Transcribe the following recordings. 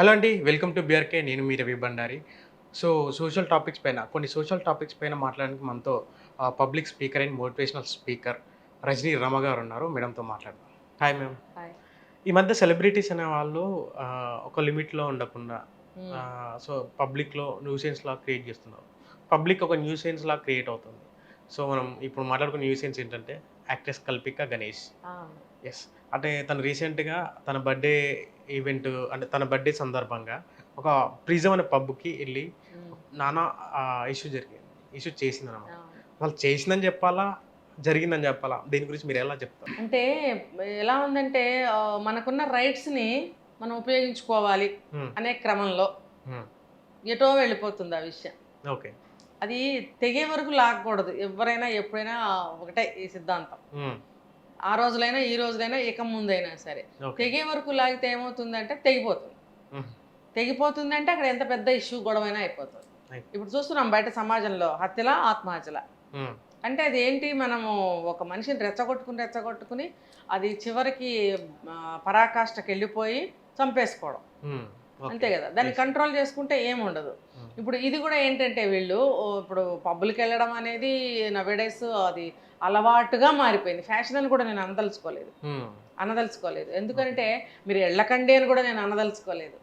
Hello అండి welcome to BRK. నేను మీ Ravi Bandari. So social topics పైన కొన్ని సోషల్ టాపిక్స్ పైన మాట్లాడడానికి మనతో public speaker and motivational speaker Rajani Rama గారు ఉన్నారు. మేడంతో మాట్లాడదాం. Hi ma'am. ఈ మధ్య సెలబ్రిటీస్ అనే వాళ్ళు ఒక లిమిట్లో ఉండకుండా. సో పబ్లిక్లో న్యూసెన్స్ లా క్రియేట్ చేస్తున్నారు. పబ్లిక్ ఒక న్యూసెన్స్ లా క్రియేట్ అవుతుంది. సో మనం ఇప్పుడు మాట్లాడుకున్న న్యూసెన్స్ ఏంటంటే యాక్ట్రెస్ కల్పిక గణేష్. ఎస్ అంటే తను రీసెంట్గా తన బర్త్డే ఈవెంట్ అంటే తన బర్త్డే సందర్భంగా ఒక ప్రిజం అనే పబ్కి వెళ్ళి. నానా ఇష్యూ జరిగింది ఇష్యూ చేసింది అనమాట. వాళ్ళు చేసిందని చెప్పాలా జరిగిందని చెప్పాలా దీని గురించి మీరు ఎలా చెప్తారు అంటే ఎలా ఉందంటే మనకున్న రైట్స్ని మనం ఉపయోగించుకోవాలి. అనే క్రమంలో. ఎటో వెళ్ళిపోతుంది ఆ విషయం ఓకే అది తెగే వరకు లాగకూడదు ఎవరైనా ఎప్పుడైనా ఒకటే ఈ సిద్ధాంతం. ఆ రోజులైనా ఈ రోజులైనా ఇక ముందైనా సరే తెగే వరకు లాగితే ఏమవుతుందంటే తెగిపోతుంది మ్మ్. తెగిపోతుందంటే అక్కడ ఎంత పెద్ద ఇష్యూ గొడవైనా అయిపోతుంది. ఇప్పుడు చూస్తున్నాం బయట సమాజంలో హత్యల ఆత్మహత్యల. అంటే అది ఏంటి మనము ఒక మనిషిని రెచ్చగొట్టుకుని రెచ్చగొట్టుకుని అది చివరికి పరాకాష్ఠకి వెళ్ళిపోయి చంపేసుకోవడం. అంతే కదా. దాన్ని. కంట్రోల్ చేసుకుంటే ఏముండదు. మ్మ్. ఇప్పుడు ఇది కూడా ఏంటంటే వీళ్ళు ఇప్పుడు పబ్బులకి వెళ్ళడం అనేది నవేడేస్ అది అలవాటుగా మారిపోయింది. ఫ్యాషన్ అని కూడా నేను అనదలుచుకోలేదు. అనదలుచుకోలేదు. ఎందుకంటే మీరు ఎళ్ళకండి అని కూడా నేను అనదలుచుకోలేదు.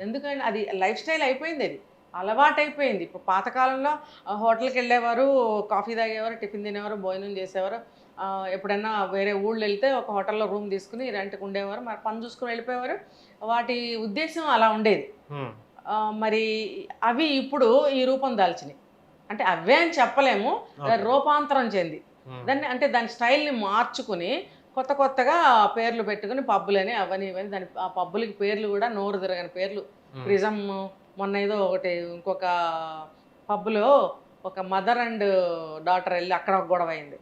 ఎందుకంటే అది లైఫ్ స్టైల్ అయిపోయింది అది. అలవాటు అయిపోయింది ఇప్పుడు పాతకాలంలో హోటల్కి వెళ్ళేవారు కాఫీ తాగేవారు టిఫిన్ తినేవారు భోజనం చేసేవారు. ఎప్పుడన్నా వేరే ఊళ్ళు వెళ్తే ఒక హోటల్లో రూమ్ తీసుకుని రెంట్కి ఉండేవారు. మరి పని చూసుకుని వెళ్ళిపోయేవారు. వాటి ఉద్దేశం అలా ఉండేది. మరి అవి ఇప్పుడు ఈ రూపం దాల్చినాయి. అంటే అవే అని చెప్పలేము. రూపాంతరం చెంది. దాన్ని అంటే దాని స్టైల్ని మార్చుకుని కొత్త కొత్తగా పేర్లు పెట్టుకుని పబ్బులని అవని ఇవని దాని ఆ పబ్బులకి పేర్లు కూడా నోరు తిరగని పేర్లు. మ్మ్. ప్రిజం మొన్న ఏదో ఒకటి ఇంకొక పబ్లో ఒక మదర్ అండ్ డాటర్ వెళ్ళి అక్కడ ఒక గొడవ అయింది.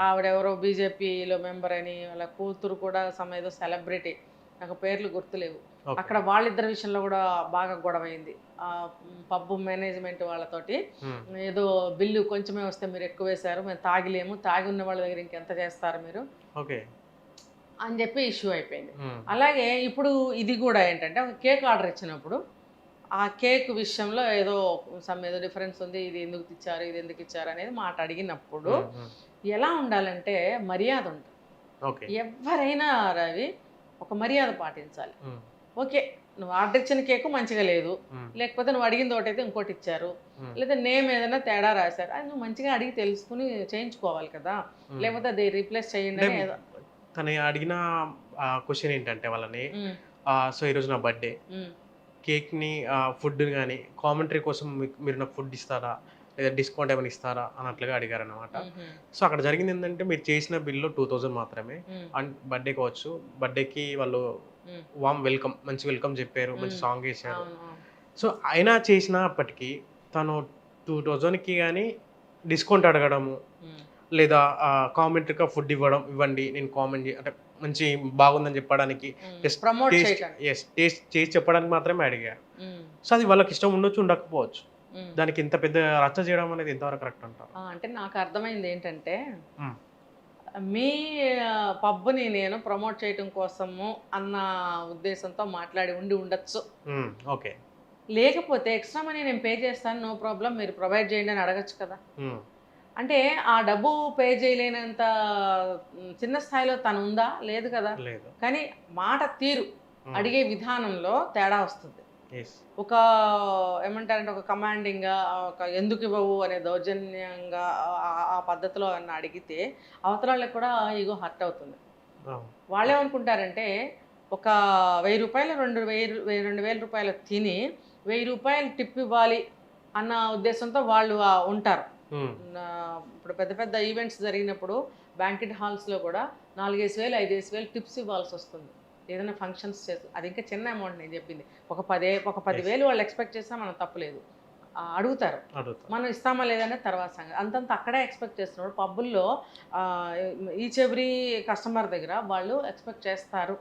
ఆవిడెవరో బీజేపీలో మెంబర్ అని వాళ్ళ కూతురు కూడా సమ ఏదో సెలబ్రిటీ. నాకు పేర్లు గుర్తులేవు. అక్కడ వాళ్ళిద్దరి విషయంలో కూడా బాగా గొడవ అయింది ఆ పబ్బు మేనేజ్మెంట్ వాళ్ళతోటి. ఏదో బిల్లు కొంచెమే వస్తే మీరు ఎక్కువ వేశారు మేము తాగిలేము తాగి ఉన్న వాళ్ళ దగ్గర ఇంకెంత చేస్తారు మీరు ఓకే అని చెప్పి ఇష్యూ అయిపోయింది. అలాగే ఇప్పుడు ఇది కూడా ఏంటంటే ఒక కేక్ ఆర్డర్ ఇచ్చినప్పుడు ఆ కేక్ విషయంలో ఏదో సమ్ ఏదో డిఫరెన్స్ ఉంది ఇది ఎందుకు ఇచ్చారు ఇది ఎందుకు ఇచ్చారు అనేది మాట అడిగినప్పుడు. ఎలా ఉండాలంటే మర్యాద ఉంటుంది ఓకే ఎవరైనా రవి ఒక మర్యాద పాటించాలి. ఓకే నువ్వు ఆర్డర్ ఇచ్చిన కేకు మంచిగా లేదు. లేకపోతే నువ్వు అడిగింది ఒకటైతే ఇంకోటి ఇచ్చారు. లేదా నేమ్ ఏదైనా తేడా రాశారు. అది నువ్వు మంచిగా అడిగి తెలుసుకుని చేయించుకోవాలి కదా. లేకపోతే అది రీప్లేస్ చేయండి తను అడిగిన క్వశ్చన్ ఏంటంటే వాళ్ళని సో ఈరోజు నా బర్త్డే కేక్ని ఫుడ్ని కానీ కామెంటరీ కోసం మీరు నాకు ఫుడ్ ఇస్తారా? లేదా డిస్కౌంట్ ఏమైనా ఇస్తారా అన్నట్లుగా అడిగారు అనమాట సో అక్కడ జరిగింది ఏంటంటే మీరు చేసిన బిల్లు టూ థౌజండ్ మాత్రమే. అండ్ బర్త్డే కావచ్చు బర్త్డేకి వాళ్ళు. వామ్ వెల్కమ్ మంచి వెల్కమ్ చెప్పారు మంచి. సాంగ్ వేశారు. సో అయినా చేసినప్పటికీ తను టూ థౌజండ్కి కానీ డిస్కౌంట్ అడగడము లేదా కామెంటరీగా ఫుడ్ ఇవ్వడం ఇవ్వండి నేను కామెంట్ అంటే మంచి బాగుందని చెప్పడానికి టేస్ట్ చేయకండి ఎస్ టేస్ట్ చేసి చెప్పడానికి మాత్రమే అడిగారు సో అది వాళ్ళకి ఇష్టం ఉండొచ్చు ఉండకపోవచ్చు. దానికి ఇంత పెద్ద రచ్చ చేయడం అనేది ఎంతవరకు కరెక్ట్ అంటారు అంటే నాకు అర్థమైంది ఏంటంటే. మీ పబ్బుని నేను ప్రమోట్ చేయటం కోసము అన్న ఉద్దేశంతో మాట్లాడి ఉండి ఉండొచ్చు. ఓకే. లేకపోతే ఎక్స్ట్రా మనీ నేను పే చేస్తాను నో ప్రాబ్లం మీరు ప్రొవైడ్ చేయండి అని అడగచ్చు కదా. అంటే ఆ డబ్బు పే చేయలేనంత చిన్న స్థాయిలో తను ఉందా? లేదు కదా. కానీ మాట తీరు. అడిగే విధానంలో తేడా వస్తుంది. ఒక ఏమంటారంటే ఒక కమాండింగ్గా ఒక ఎందుకు ఇవ్వవు అనే దౌర్జన్యంగా ఆ- పద్ధతిలో అన్న అడిగితే అవతల వాళ్ళకి కూడా ఈగో హర్ట్ అవుతుంది. వాళ్ళు ఏమనుకుంటారంటే ఒక వెయ్యి రూపాయలు రెండు వెయ్యి రెండు వేల రూపాయలు తిని వెయ్యి రూపాయలు టిప్ ఇవ్వాలి అన్న ఉద్దేశంతో వాళ్ళు ఉంటారు. ఇప్పుడు పెద్ద పెద్ద ఈవెంట్స్ జరిగినప్పుడు బ్యాంకెట్ హాల్స్లో కూడా నాలుగేసి వేలు ఐదేసి వేలు టిప్స్ ఇవ్వాల్సి వస్తుంది ఏదైనా ఫంక్షన్స్ చేసి అది ఇంకా చిన్న అమౌంట్ నేను చెప్పింది. ఒక పదే ఒక పదివేలు వాళ్ళు ఎక్స్పెక్ట్ చేసినా మనం తప్పులేదు. అడుగుతారు. అడుగుతా మనం ఇస్తామా లేదనే తర్వాత సంగతి. అంతంత అక్కడే ఎక్స్పెక్ట్ చేస్తున్నారు పబ్బుల్లో ఈచ్ ఎవ్రీ కస్టమర్ దగ్గర వాళ్ళు ఎక్స్పెక్ట్ చేస్తారు.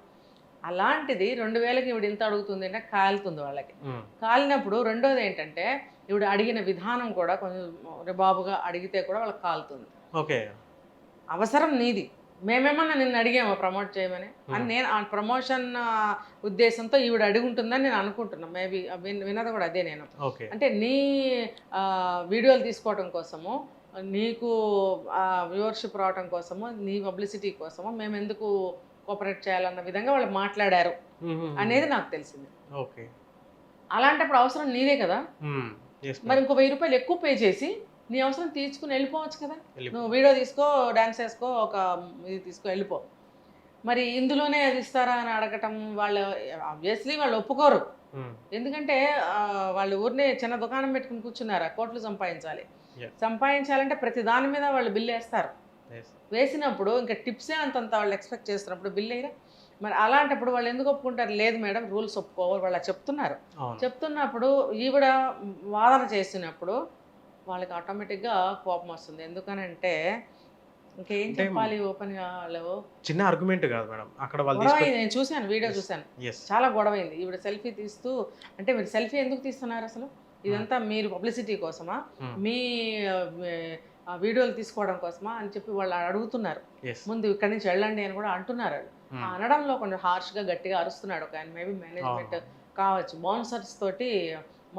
అలాంటిది రెండు వేలకి ఇవిడ ఇంత అడుగుతుంది అంటే కాలుతుంది వాళ్ళకి. కాలినప్పుడు రెండోది ఏంటంటే ఇవిడ అడిగిన విధానం కూడా కొంచెం రిబాబుగా అడిగితే కూడా వాళ్ళకి కాలుతుంది. ఓకే. అవసరం నీది. మేమేమన్నా నిన్ను అడిగాము ప్రమోట్ చేయమని? అని నేను ఆ ప్రమోషన్ ఉద్దేశంతో ఈవిడ అడిగి ఉంటుందని నేను అనుకుంటున్నాను మేబీ విన్నది కూడా అదే నేను. అంటే నీ వీడియోలు తీసుకోవడం కోసము నీకు వ్యూవర్షిప్ రావడం కోసము నీ పబ్లిసిటీ కోసము మేము ఎందుకు కోఆపరేట్ చేయాలన్న విధంగా వాళ్ళు మాట్లాడారు అనేది నాకు తెలిసింది. ఓకే. అలాంటప్పుడు అవసరం నీదే కదా? మరి ఇంకో వెయ్యి రూపాయలు ఎక్కువ పే చేసి నీ అవసరం తీర్చుకుని వెళ్ళిపోవచ్చు కదా. నువ్వు వీడియో తీసుకో డాన్స్ వేసుకో ఒక ఇది తీసుకో వెళ్ళిపో. మరి ఇందులోనే అది ఇస్తారా అని అడగటం వాళ్ళు ఆబ్వియస్లీ వాళ్ళు ఒప్పుకోరు. ఎందుకంటే వాళ్ళు ఊరినే చిన్న దుకాణం పెట్టుకుని కూర్చున్నారు కోట్లు సంపాదించాలి. సంపాదించాలంటే ప్రతి దాని మీద వాళ్ళు బిల్లు వేస్తారు. వేసినప్పుడు ఇంకా టిప్సే అంతంత వాళ్ళు ఎక్స్పెక్ట్ చేస్తున్నప్పుడు బిల్ వేయరా? మరి అలాంటప్పుడు వాళ్ళు ఎందుకు ఒప్పుకుంటారు? లేదు మేడం రూల్స్ ఒప్పుకోవాలి వాళ్ళు చెప్తున్నారు. చెప్తున్నప్పుడు ఈవిడ వాదన చేసినప్పుడు వాళ్ళకి ఆటోమేటిక్గా కోపం వస్తుంది. ఎందుకనంటే ఇంకేం చెప్పాలి వాళ్ళు? చిన్న ఆర్గ్యుమెంట్ కాదు మేడం. అక్కడ వాళ్ళు నేను చూశాను వీడియో. చూశాను. చాలా గొడవ అయింది. ఈవిడ సెల్ఫీ తీస్తూ అంటే మీరు సెల్ఫీ ఎందుకు తీస్తున్నారు అసలు? ఇదంతా మీరు పబ్లిసిటీ కోసమా? మీ ఆ, వీడియోలు తీసుకోవడం కోసమా? అని చెప్పి వాళ్ళు అడుగుతున్నారు. ముందు ఇక్కడి నుంచి వెళ్ళండి అని కూడా అంటున్నారు. ఆ అనడంలో కొంచెం హార్ష్గా గట్టిగా అరుస్తున్నాడు ఒక ఆయన మేబీ మేనేజ్మెంట్ కావచ్చు. బౌన్సర్స్ తోటి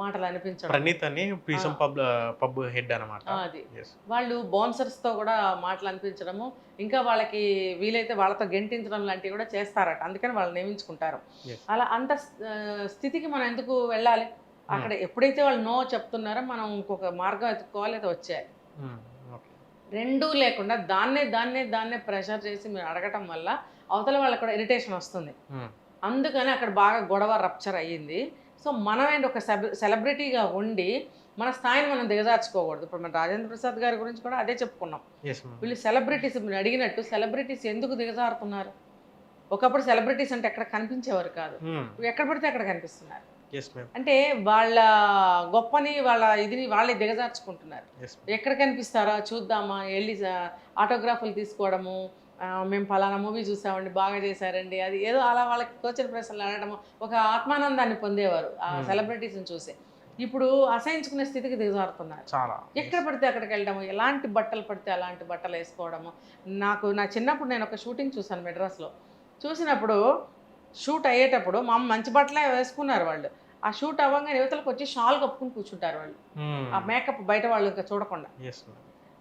మాటలు అనిపించడం ప్రణీత్ అని పీసం పబ్ పబ్ హెడ్ అనమాట అది. వాళ్ళు bouncers తో కూడా మాటలు అనిపించడము ఇంకా వాళ్ళకి వీలైతే వాళ్ళతో గెంటించడం లాంటివి కూడా చేస్తారట. అందుకని వాళ్ళు నియమించుకుంటారు. అలా అంత స్థితికి మనం ఎందుకు వెళ్ళాలి? అక్కడ ఎప్పుడైతే వాళ్ళు నో చెప్తున్నారో మనం ఇంకొక మార్గం ఎత్తుకోవాలి అది వచ్చేయాలి. ఓకే రెండూ లేకుండా దాన్నే దాన్నే దాన్నే ప్రెషర్ చేసి మీరు అడగటం వల్ల అవతల వాళ్ళకి కూడా ఇరిటేషన్ వస్తుంది. అందుకని అక్కడ బాగా గొడవ రప్చర్ అయ్యింది. సో మనమేంటి ఒక సెలబ్రిటీగా ఉండి మన స్థాయిని మనం దిగజార్చుకోకూడదు. ఇప్పుడు మన రాజేంద్ర ప్రసాద్ గారి గురించి కూడా అదే చెప్పుకున్నాం. వీళ్ళు సెలబ్రిటీస్ మీరు అడిగినట్టు సెలబ్రిటీస్ ఎందుకు దిగజారుతున్నారు? ఒకప్పుడు సెలబ్రిటీస్ అంటే ఎక్కడ కనిపించేవారు కాదు. ఇప్పుడు ఎక్కడ పడితే అక్కడ కనిపిస్తున్నారు. అంటే వాళ్ళ గొప్పని వాళ్ళ ఇదిని వాళ్ళే దిగజార్చుకుంటున్నారు. ఎక్కడ కనిపిస్తారా? చూద్దామా? వెళ్ళి ఆటోగ్రాఫ్లు తీసుకోవడము మేము ఫలానా మూవీ చూసామండి బాగా చేశారండి. అది ఏదో అలా వాళ్ళకి కోచిన ప్రశ్నలు అడగడము. ఒక ఆత్మానందాన్ని పొందేవారు ఆ. సెలబ్రిటీస్ని చూసి. ఇప్పుడు అసహించుకునే స్థితికి దిగజారుతున్నారు. చాలా. ఎక్కడ పడితే అక్కడికి వెళ్ళడము ఎలాంటి బట్టలు పడితే అలాంటి బట్టలు వేసుకోవడము. నాకు నా చిన్నప్పుడు నేను ఒక షూటింగ్ చూశాను మెడ్రాస్లో. చూసినప్పుడు షూట్ అయ్యేటప్పుడు మా అమ్మ మంచి బట్టలే వేసుకున్నారు వాళ్ళు. ఆ షూట్ అవ్వగానే యువతలకు వచ్చి షాల్ కప్పుకుని కూర్చుంటారు వాళ్ళు. ఆ మేకప్ బయట వాళ్ళు ఇంకా చూడకుండా.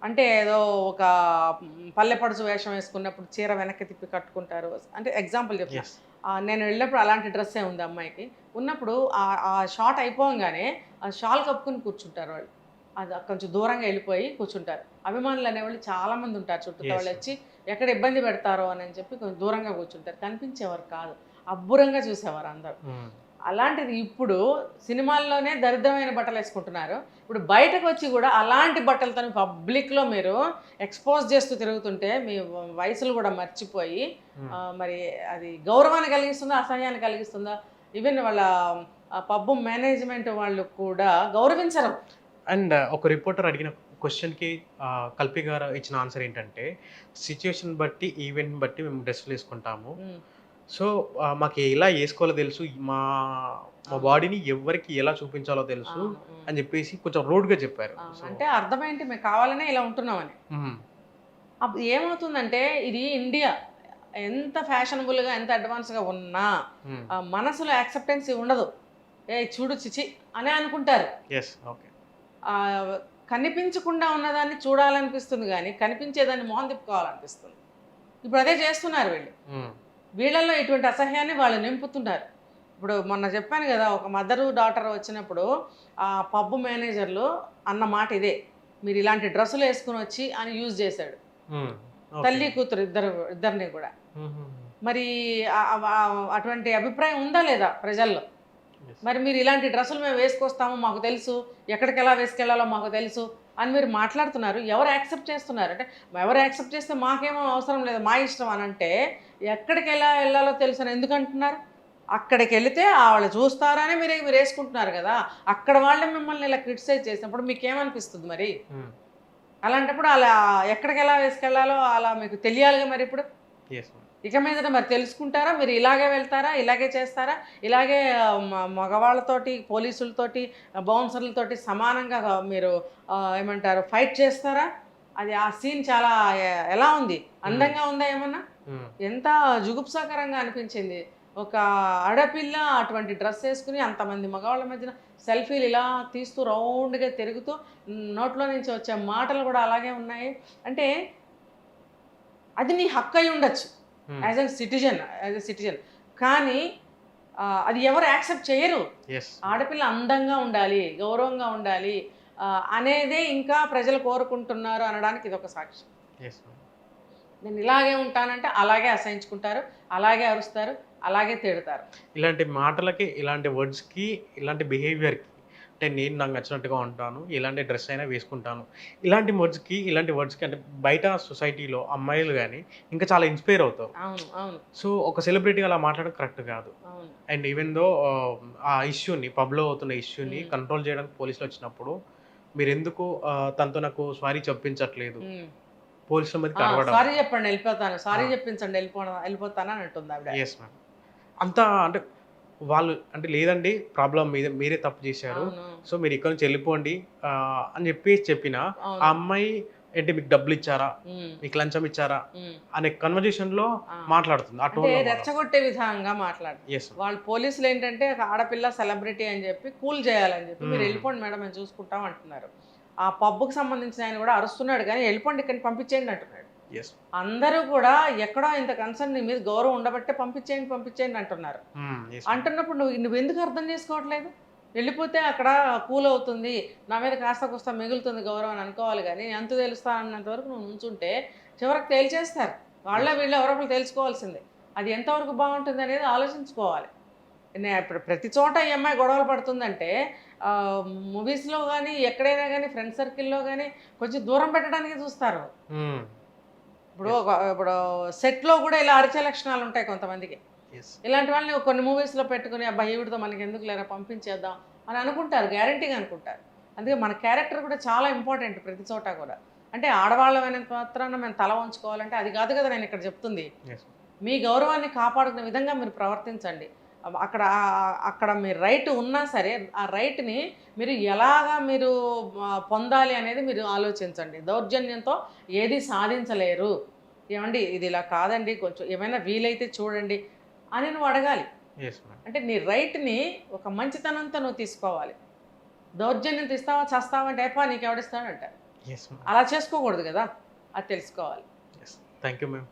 అంటే ఏదో ఒక పల్లెపడుచు వేషం వేసుకున్నప్పుడు చీర వెనక్కి తిప్పి కట్టుకుంటారు. అంటే ఎగ్జాంపుల్ చెప్తాను నేను వెళ్ళినప్పుడు అలాంటి డ్రెస్సే ఉంది అమ్మాయికి. ఉన్నప్పుడు ఆ- షార్ట్ అయిపోగానే ఆ షాల్ కప్పుకుని కూర్చుంటారు వాళ్ళు. అది కొంచెం దూరంగా వెళ్ళిపోయి కూర్చుంటారు. అభిమానులు అనేవాళ్ళు చాలా మంది ఉంటారు చుట్టూ. వాళ్ళు వచ్చి ఎక్కడ ఇబ్బంది పెడతారో అని చెప్పి కొంచెం దూరంగా కూర్చుంటారు. కనిపించేవారు కాదు. అబ్బురంగా చూసేవారు అందరు. అలాంటిది ఇప్పుడు సినిమాల్లోనే దరిద్రమైన బట్టలు వేసుకుంటున్నారు. ఇప్పుడు బయటకు వచ్చి కూడా అలాంటి బట్టలతో పబ్లిక్లో మీరు ఎక్స్పోజ్ చేస్తూ తిరుగుతుంటే మీ వయసులు కూడా మర్చిపోయి మరి అది గౌరవాన్ని కలిగిస్తుందా అసహ్యాన్ని కలిగిస్తుందా? ఈవెన్ వాళ్ళ పబ్బు మేనేజ్మెంట్ వాళ్ళు కూడా గౌరవించరు. అండ్ ఒక రిపోర్టర్ అడిగిన క్వశ్చన్కి కల్పి గారు ఇచ్చిన ఆన్సర్ ఏంటంటే సిచ్యువేషన్ బట్టి ఈవెంట్ బట్టి మేము డ్రెస్సులు వేసుకుంటాము. సో మాకు ఎలా వేసుకోవాలో తెలుసు. మా మా బాడీని ఎవరికి ఎలా చూపించాలో తెలుసు అని చెప్పేసి కొంచెం రూడ్గా చెప్పారు. అంటే అర్థమేంటి మేము కావాలనే ఇలా ఉంటున్నామని. ఏమవుతుందంటే ఇది ఇండియా. ఎంత ఫ్యాషనబుల్గా ఎంత అడ్వాన్స్గా ఉన్నా మనసులో యాక్సెప్టెన్సీ ఉండదు. ఏ చూడు చిచి అనే అనుకుంటారు. కనిపించకుండా ఉన్నదాన్ని చూడాలనిపిస్తుంది కానీ కనిపించేదాన్ని మొహం తిప్పుకోవాలనిపిస్తుంది ఇప్పుడు అదే చేస్తున్నారు వీళ్ళు. వీళ్ళల్లో ఇటువంటి అసహ్యాన్ని వాళ్ళు నింపుతున్నారు ఇప్పుడు మొన్న చెప్పాను కదా ఒక మదరు డాటర్ వచ్చినప్పుడు ఆ పబ్ మేనేజర్లు అన్న మాట ఇదే మీరు ఇలాంటి డ్రెస్సులు వేసుకుని వచ్చి అని యూజ్ చేశాడు. తల్లి కూతురు ఇద్దరు ఇద్దరిని కూడా. మరి అటువంటి అభిప్రాయం ఉందా లేదా ప్రజల్లో. మరి మీరు ఇలాంటి డ్రెస్సులు మేము వేసుకొస్తాము మాకు తెలుసు. ఎక్కడికి ఎలా వేసుకెళ్ళాలో మాకు తెలుసు అని మీరు మాట్లాడుతున్నారు. ఎవరు యాక్సెప్ట్ చేస్తున్నారు? అంటే ఎవరు యాక్సెప్ట్ చేస్తే మాకేమో అవసరం లేదు మా ఇష్టం అని అంటే ఎక్కడికి ఎలా వెళ్ళాలో తెలుసు అని ఎందుకు అంటున్నారు అక్కడికి వెళితే ఆ వాళ్ళు చూస్తారని మీరు మీరు వేసుకుంటున్నారు కదా. అక్కడ వాళ్ళే మిమ్మల్ని ఇలా క్రిటిసైజ్ చేసినప్పుడు మీకు ఏమనిపిస్తుంది మరి? మ్మ్. అలాంటప్పుడు అలా ఎక్కడికి ఎలా వేసుకెళ్ళాలో అలా మీకు తెలియాలిగా మరి ఇప్పుడు. ఇక మీదట మరి తెలుసుకుంటారా? మీరు ఇలాగే వెళ్తారా? ఇలాగే చేస్తారా? ఇలాగే మగవాళ్ళతోటి పోలీసులతోటి బౌన్సర్లతోటి సమానంగా మీరు ఏమంటారు ఫైట్ చేస్తారా? అది ఆ సీన్ చాలా ఎలా ఉంది? అందంగా ఉందా ఏమన్నా? ఎంత జుగుప్సాకరంగా అనిపించింది. ఒక ఆడపిల్ల అటువంటి డ్రెస్ వేసుకుని అంతమంది మగవాళ్ళ మధ్యన సెల్ఫీలు ఇలా తీస్తూ రౌండ్గా తిరుగుతూ నోట్లో నుంచి వచ్చే మాటలు కూడా అలాగే ఉన్నాయి. అంటే అది నీ హక్కు అయి ఉండొచ్చు. As a citizen as a citizen కానీ అది ఎవరు యాక్సెప్ట్ చేయరు. ఆడపిల్ల అందంగా ఉండాలి గౌరవంగా ఉండాలి అనేదే ఇంకా ప్రజలు కోరుకుంటున్నారు అనడానికి ఇది ఒక సాక్ష్యం. నేను ఇలాగే ఉంటానంటే అలాగే అసహించుకుంటారు అలాగే అరుస్తారు అలాగే తిడతారు. ఇలాంటి మాటలకి ఇలాంటి వర్డ్స్కి ఇలాంటి బిహేవియర్కి అంటే నేను నాకు నచ్చినట్టుగా ఉంటాను ఇలాంటి డ్రెస్ అయినా వేసుకుంటాను. ఇలాంటి వర్డ్స్కి ఇలాంటి వర్డ్స్కి అంటే బయట సొసైటీలో అమ్మాయిలు కానీ ఇంకా చాలా ఇన్స్పైర్ అవుతారు. సో ఒక సెలబ్రిటీ అలా మాట్లాడడం కరెక్ట్ కాదు. అండ్ ఈవెన్ దో ఆ ఇష్యూని పబ్లో అవుతున్న ఇష్యూని. కంట్రోల్ చేయడానికి పోలీసులు వచ్చినప్పుడు మీరు ఎందుకు తనతో నాకు సారీ చెప్పించట్లేదు. పోలీసుల మీద సారీ చెప్పండి వెళ్ళిపోతాను. సారీ. చెప్పించండి వెళ్ళిపో వెళ్ళిపోతాను అని అంటుంది ఆవిడ. అంతా అంటే వాళ్ళు అంటే లేదండి ప్రాబ్లం మీదే మీరే తప్పు చేశారు. సో మీరు ఇక్కడ నుంచి వెళ్ళిపోండి. అని చెప్పి చెప్పిన ఆ అమ్మాయి ఏంటి మీకు డబ్బులు ఇచ్చారా? మీకు లంచం ఇచ్చారా. అనే కన్వర్జేషన్లో. మాట్లాడుతుంది అంటే రెచ్చగొట్టే విధంగా మాట్లాడు ఎస్ వాళ్ళు పోలీసులు ఏంటంటే ఆడపిల్ల సెలబ్రిటీ అని చెప్పి కూల్ చేయాలని చెప్పి మీరు మ్మ్. వెళ్ళిపోండి మేడం మేము చూసుకుంటాం అంటున్నారు. ఆ పబ్కి సంబంధించిన ఆయన కూడా అరుస్తున్నాడు కానీ వెళ్ళిపోండి ఇక్కడికి పంపించేయండి అంటున్నాడు. అందరూ కూడా ఎక్కడో ఇంత కన్సర్న్ నీ మీద గౌరవం ఉండబట్టే పంపించేయండి పంపించేయండి అంటున్నారు. అంటున్నప్పుడు నువ్వు నువ్వు ఎందుకు అర్థం చేసుకోవట్లేదు? వెళ్ళిపోతే అక్కడ కూల్ అవుతుంది నా మీద కాస్త కూస్త మిగులుతుంది గౌరవం అని అనుకోవాలి కానీ ఎంత తెలుస్తానన్నంత వరకు నువ్వు ఉంచుంటే చివరికి తేల్చేస్తారు. వాళ్ళ వీళ్ళు ఎవరో ఒకరు తెలుసుకోవాల్సిందే. అది ఎంతవరకు బాగుంటుంది అనేది ఆలోచించుకోవాలి. నే- ఇప్పుడు ప్రతి చోట ఈ అమ్మాయి గొడవలు పడుతుందంటే మూవీస్లో కానీ ఎక్కడైనా కానీ ఫ్రెండ్ సర్కిల్లో కానీ కొంచెం దూరం పెట్టడానికి చూస్తారు. ఇప్పుడు ఇప్పుడు సెట్లో కూడా ఇలా అరిచే లక్షణాలు ఉంటాయి కొంతమందికి. ఇలాంటి వాళ్ళని కొన్ని మూవీస్లో పెట్టుకుని అబ్బా ఈవిడతో మనకి ఎందుకు లేరా పంపించేద్దాం అని అనుకుంటారు గ్యారంటీగా అనుకుంటారు. అందుకే మన క్యారెక్టర్ కూడా చాలా ఇంపార్టెంట్ ప్రతి చోట కూడా. అంటే ఆడవాళ్ళమైన మాత్రాన మేము తల వంచుకోవాలంటే అది కాదు కదా నేను ఇక్కడ చెప్తుంది. మీ గౌరవాన్ని కాపాడుకునే విధంగా మీరు ప్రవర్తించండి. అక్కడ అక్కడ మీ రైట్ ఉన్నా సరే ఆ రైట్ని మీరు ఎలాగా మీరు పొందాలి అనేది మీరు ఆలోచించండి. దౌర్జన్యంతో ఏది సాధించలేరు. ఏమండి? ఇది ఇలా కాదండి. కొంచెం ఏమైనా వీలైతే చూడండి అని నువ్వు అడగాలి. అంటే నీ రైట్ని ఒక మంచితనంతో నువ్వు తీసుకోవాలి. దౌర్జన్యం తీస్తావా చేస్తావా అంటే ఏపా నీకు మ్యామ్ అలా చేసుకోకూడదు కదా. అది తెలుసుకోవాలి. థ్యాంక్ యూ మ్యామ్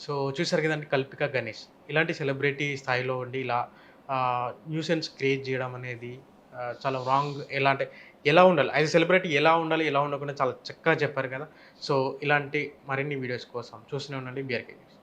సో చూసారు కదండి కల్పిక గణేష్. ఇలాంటి సెలబ్రిటీ స్థాయిలో ఉండి ఇలా న్యూసెన్స్ క్రియేట్ చేయడం అనేది చాలా రాంగ్ ఎలా అంటే ఎలా ఉండాలి? యాజ్ సెలబ్రిటీ ఎలా ఉండాలి ఎలా ఉండకుండా చాలా చక్కగా చెప్పారు కదా. సో ఇలాంటి మరిన్ని వీడియోస్ కోసం చూస్తూనే ఉండండి. BRK news